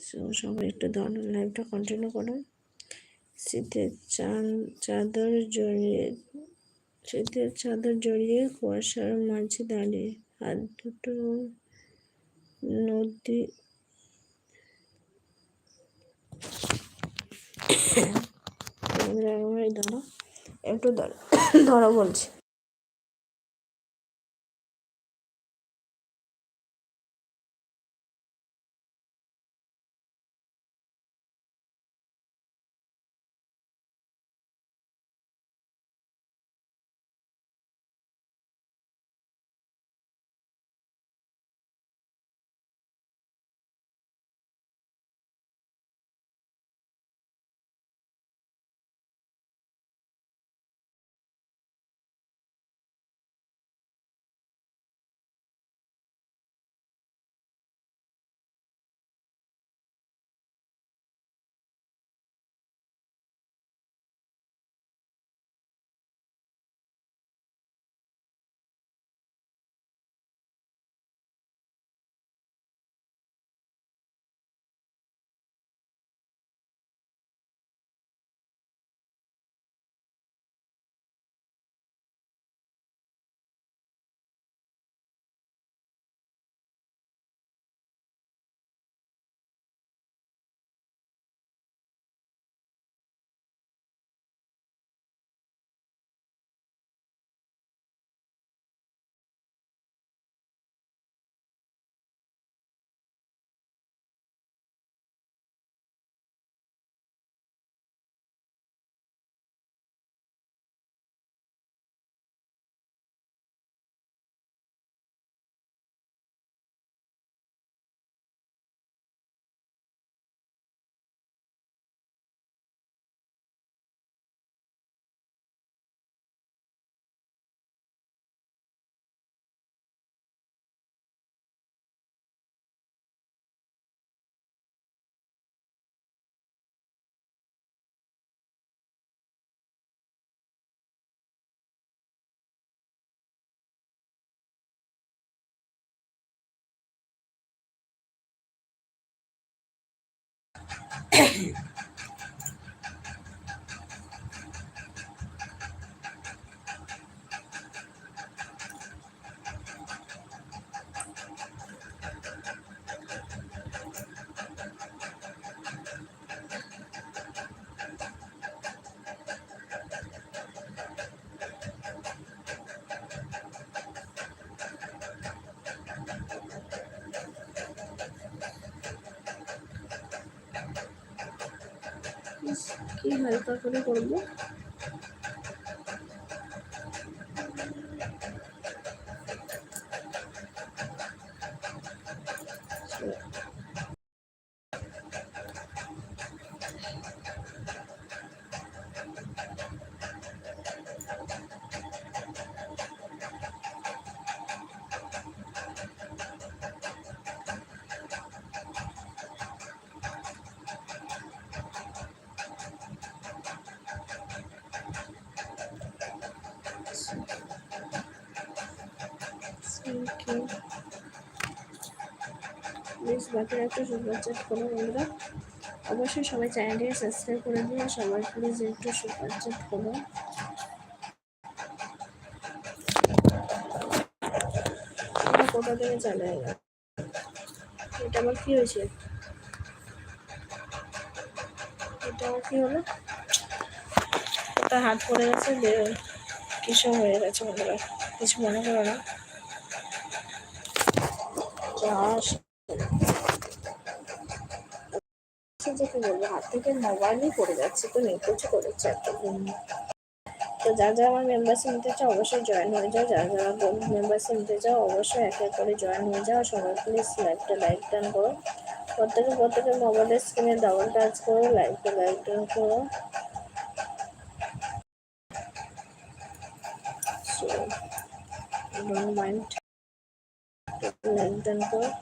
So সবাই একটু ধরুন লাইভটা কন্টিনিউ করুন শীতের চাদর জড়িয়ে, শীতের চাদর জড়িয়ে কুয়াশার মাঝে দাঁড়িয়ে হাত দুটো নদী একটু ধরো ধরো বলছি। কি হালকা করে করব? প্লিজ বাকিরা একটু সুপার চ্যাট করো বন্ধুরা। অবশ্যই সবাই চ্যানেলটিকে সাবস্ক্রাইব করে দিও, সবাই প্লিজ একটু সুপার চ্যাট করো কোথা থেকে চলে গেল এটা আবার কি হয়েছে? এটা কি হলো? ওটা হাত পড়ে গেছে কিছু হয়ে গেছে বন্ধুরা, কিছু মনে করো না। যে হাত থেকে মোবাইলই পড়ে যাচ্ছে, তো নিখোঁজ করেছে একটা তো যা যা আমার মেম্বারশিপ নিতে চাও অবশ্যই জয়েন হয়ে যাও। যারা যারা মেম্বারশিপ নিতে চাও অবশ্যই একে করে জয়েন হয়ে যাও। সবাই প্লিজ লাইভটা লাইক টান করো। প্রত্যেকে প্রত্যেকের মোবাইলের স্ক্রিনে ডাবল টাচ করো লাইভটা লাইক টান করো। Mind like done